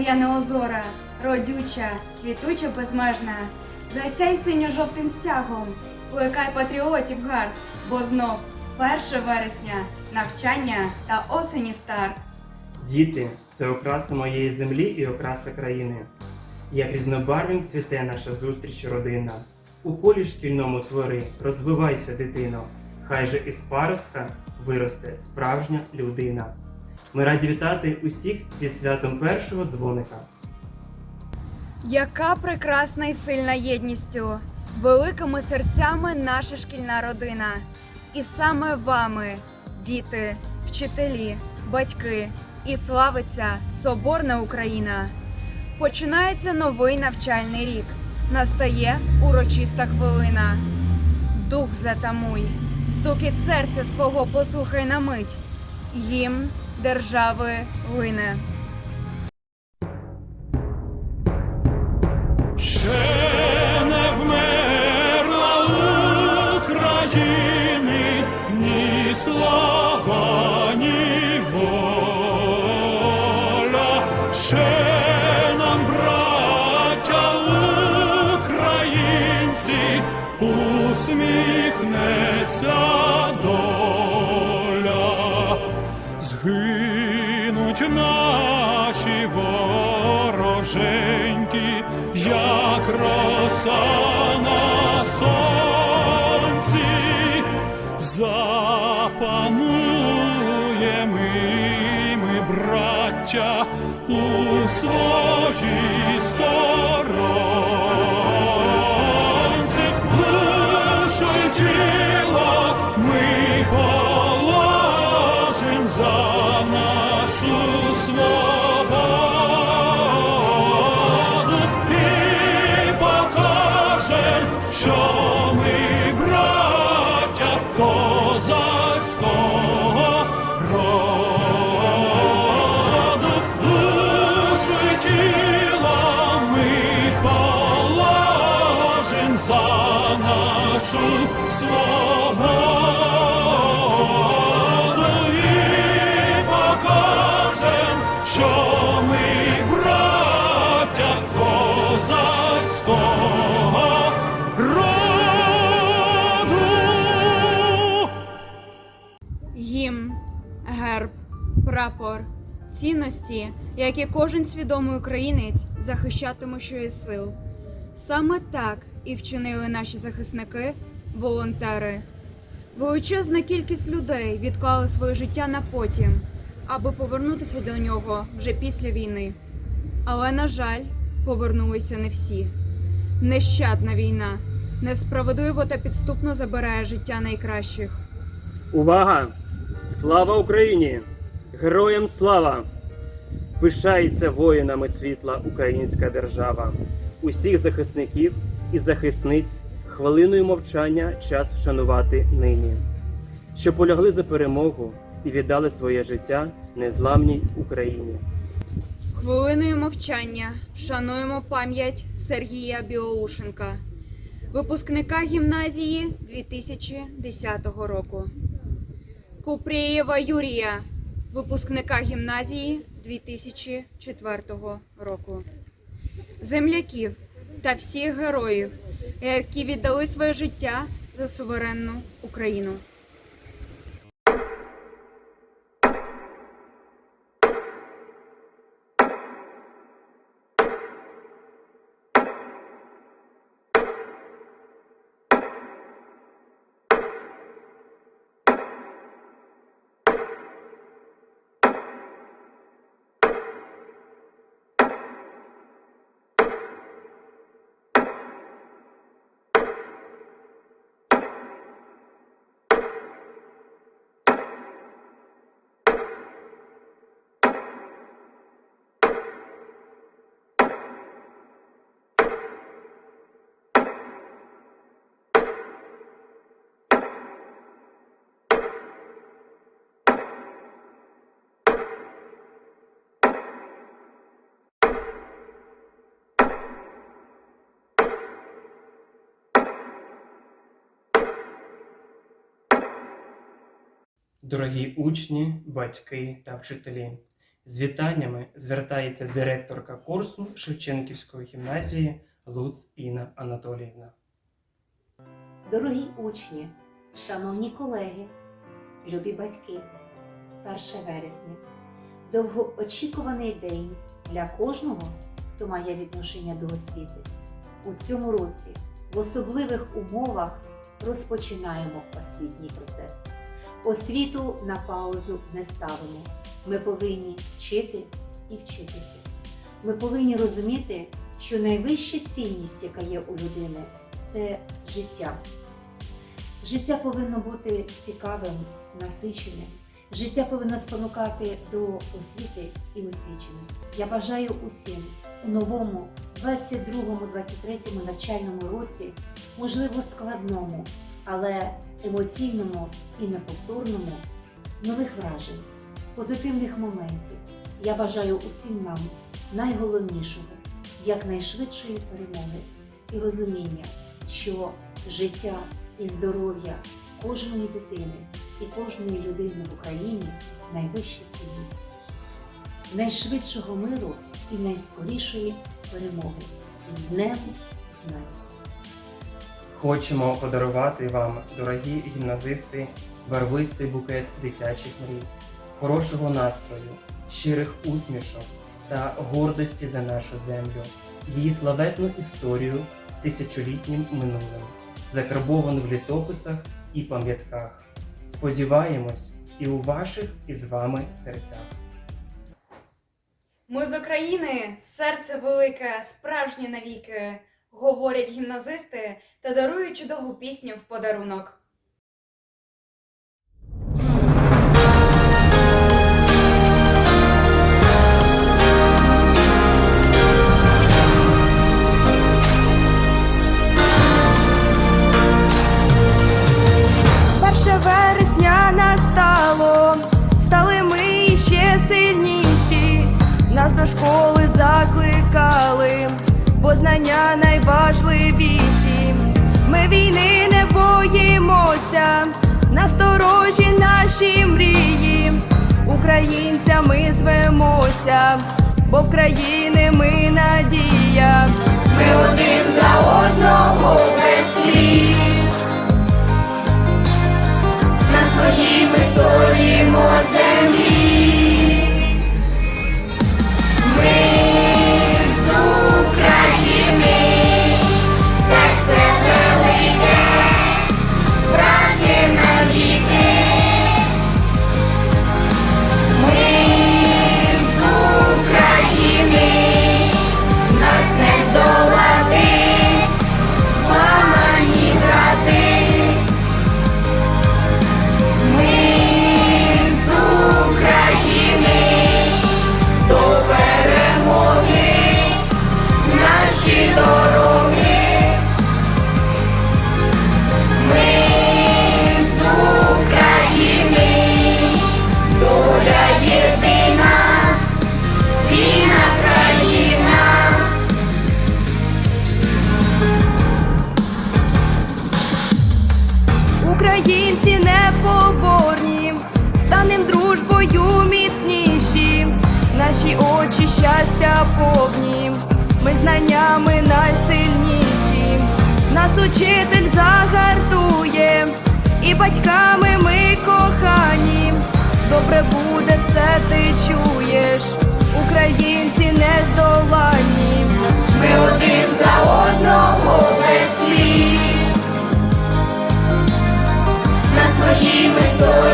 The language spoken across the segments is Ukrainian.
Моя неозора, родюча, квітуча безмежна. Засяй синьо-жовтим стягом, плекай патріотів гард, бо знов 1 вересня, навчання та осені старт. Діти це окраса моєї землі і окраса країни. Як різнобарвим цвіте наша зустріч родина. У полі шкільному твори, розвивайся, дитино, хай же із паростка виросте справжня людина. Ми раді вітати усіх зі святом першого дзвоника. Яка прекрасна і сильна єдністю, великими серцями наша шкільна родина. І саме вами, діти, вчителі, батьки, і славиться Соборна Україна. Починається новий навчальний рік. Настає урочиста хвилина. Дух затамуй, стукіт серця свого послухай на мить. Гімн держави лине. Ще не вмерла України ні слава, ні воля. Ще нам, браття українці, усміхнеться роса на сонці, запануємо ми, ми, браття, у своїй сторонці, нашу свободу покажем, що ми браття козацького роду. Гімн, герб, прапор, цінності, які кожен свідомий українець захищатиме що із сил. Саме так і вчинили наші захисники, волонтери. Величезна кількість людей відклали своє життя на потім, аби повернутися до нього вже після війни. Але, на жаль, повернулися не всі. Нещадна війна несправедливо та підступно забирає життя найкращих. Увага! Слава Україні! Героям слава! Пишається воїнами світла українська держава. Усіх захисників і захисниць хвилиною мовчання час вшанувати нині, що полягли за перемогу і віддали своє життя незламній Україні. Хвилиною мовчання вшануємо пам'ять Сергія Білоушенка, випускника гімназії 2010 року. Купрієва Юрія, випускника гімназії 2004 року. Земляків та всіх героїв, які віддали своє життя за суверенну Україну. Дорогі учні, батьки та вчителі, З вітаннями звертається директорка курсу Шевченківської гімназії Луц Інна Анатоліївна. Дорогі учні, шановні колеги, любі батьки, 1 вересня довгоочікуваний день для кожного, хто має відношення до освіти. У цьому році в особливих умовах розпочинаємо освітній процес. Освіту на паузу не ставимо. Ми повинні вчити і вчитися. Ми повинні розуміти, що найвища цінність, яка є у людини, це життя. Життя повинно бути цікавим, насиченим. Життя повинно спонукати до освіти і освіченості. Я бажаю усім у новому 22-23 навчальному році, можливо, складному, але емоційному і неповторному, нових вражень, позитивних моментів. Я бажаю усім нам найголовнішого, якнайшвидшої перемоги і розуміння, що життя і здоров'я кожної дитини і кожної людини в Україні найвища цінність, найшвидшого миру і найскорішої перемоги з Днем Знань. Хочемо подарувати вам, дорогі гімназисти, барвистий букет дитячих мрій, хорошого настрою, щирих усмішок та гордості за нашу землю, її славетну історію з тисячолітнім минулим, закарбовану в літописах і пам'ятках. Сподіваємось, і у ваших і з вами серцях. Ми з України, серце велике, справжнє навіки, говорять гімназисти та дарують чудову пісню в подарунок. Найважливіші. Ми війни не боїмося, насторожі наші мрії, українцями звемося, бо в країни ми надія. Ми один за одного весь світ на своїй ми солімо землі. Своїй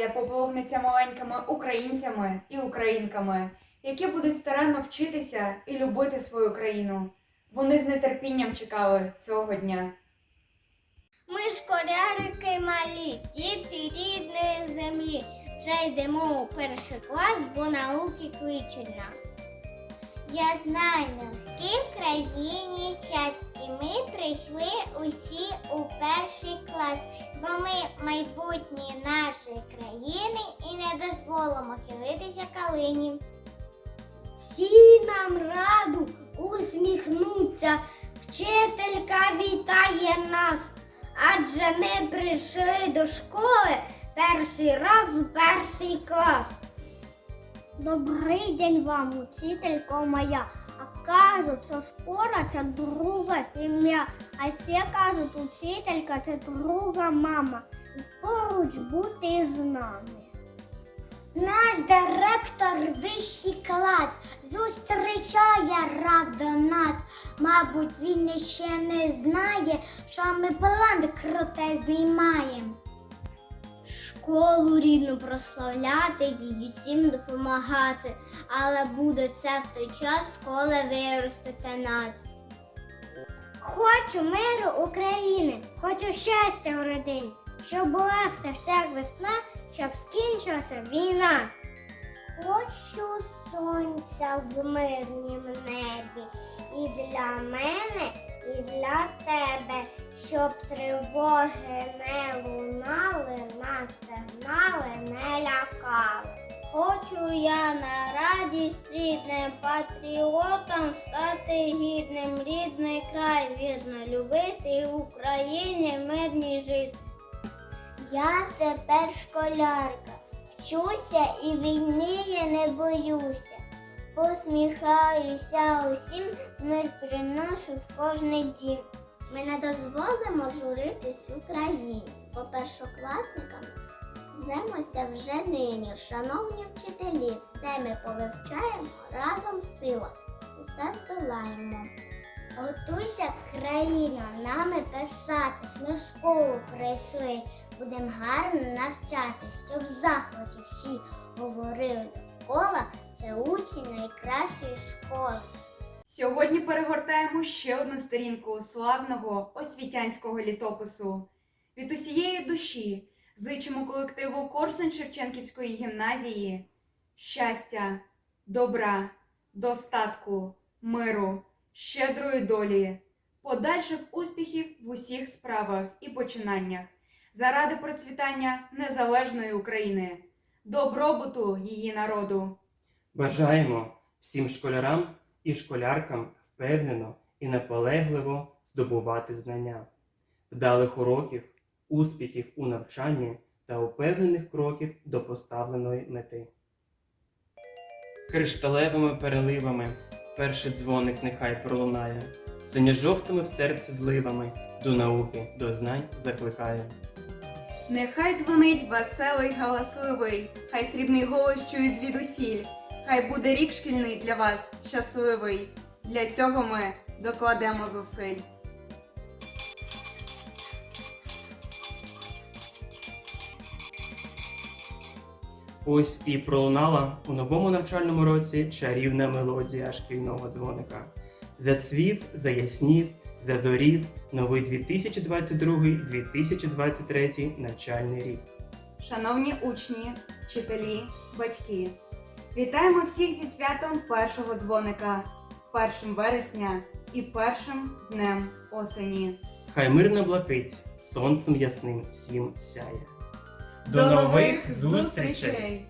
гімназія поповниться маленькими українцями і українками, які будуть старанно вчитися і любити свою країну. Вони з нетерпінням чекали цього дня. Ми школярики малі, діти рідної землі. Вже йдемо у перший клас, бо науки кличуть нас. Я знаю, в країні час, і ми прийшли усі у перший клас, бо ми майбутнє нашої країни і не дозволимо хилитися калині. Всі нам раду усміхнуться, вчителька вітає нас, адже ми прийшли до школи перший раз у перший клас. Добрий день вам, учителько моя. Кажуть, що школа це друга сім'я, а ще кажуть, учителька це друга мама. Поруч бути з нами. Наш директор вищий клас зустрічає радо нас. Мабуть, він ще не знає, що ми план круте знімаємо. Школу рідну прославляти і усім допомагати, але буде це в той час, коли виростете нас. Хочу миру України, хочу щастя в родині, щоб була в серцях весна, щоб скінчилася війна. Хочу сонця в мирнім небі і для мене, і для тебе, щоб тривоги не лунали, нас сигнали не лякали. Хочу я на радість рідним патріотом стати гідним, рідний край вірно любити в Україні мирній жити. Я тепер школярка, вчуся і війни я не боюся. Посміхаюся усім, мир приношу в кожний дім. Ми не дозволимо журитись Україні, бо першокласникам звемося вже нині. Шановні вчителі, все ми повивчаємо разом сила, усе здолаємо. Готуйся, країна, нами писатись, ми в школу прийшли. Будем гарно навчатись, щоб захваті всі говорили довкола, це учень найкращої школи. Сьогодні перегортаємо ще одну сторінку славного освітянського літопису. Від усієї душі зичимо колективу Корсунь Шевченківської гімназії щастя, добра, достатку, миру, щедрої долі, подальших успіхів в усіх справах і починаннях заради процвітання незалежної України, добробуту її народу. Бажаємо всім школярам і школяркам впевнено і наполегливо здобувати знання, вдалих уроків, успіхів у навчанні та упевнених кроків до поставленої мети. Кришталевими переливами перший дзвоник нехай пролунає, синьо-жовтими в серці зливами до науки, до знань закликає. Нехай дзвонить веселий галасливий, хай срібний голос чують звідусіль, хай буде рік шкільний для вас щасливий. Для цього ми докладемо зусиль. Ось і пролунала у новому навчальному році чарівна мелодія шкільного дзвоника. Зацвів, заяснів, зазорів новий 2022-2023 навчальний рік. Шановні учні, вчителі, батьки, вітаємо всіх зі святом першого дзвоника, першим вересня і першим днем осені. Хай мирна блакить сонцем ясним всім сяє. До нових зустрічей!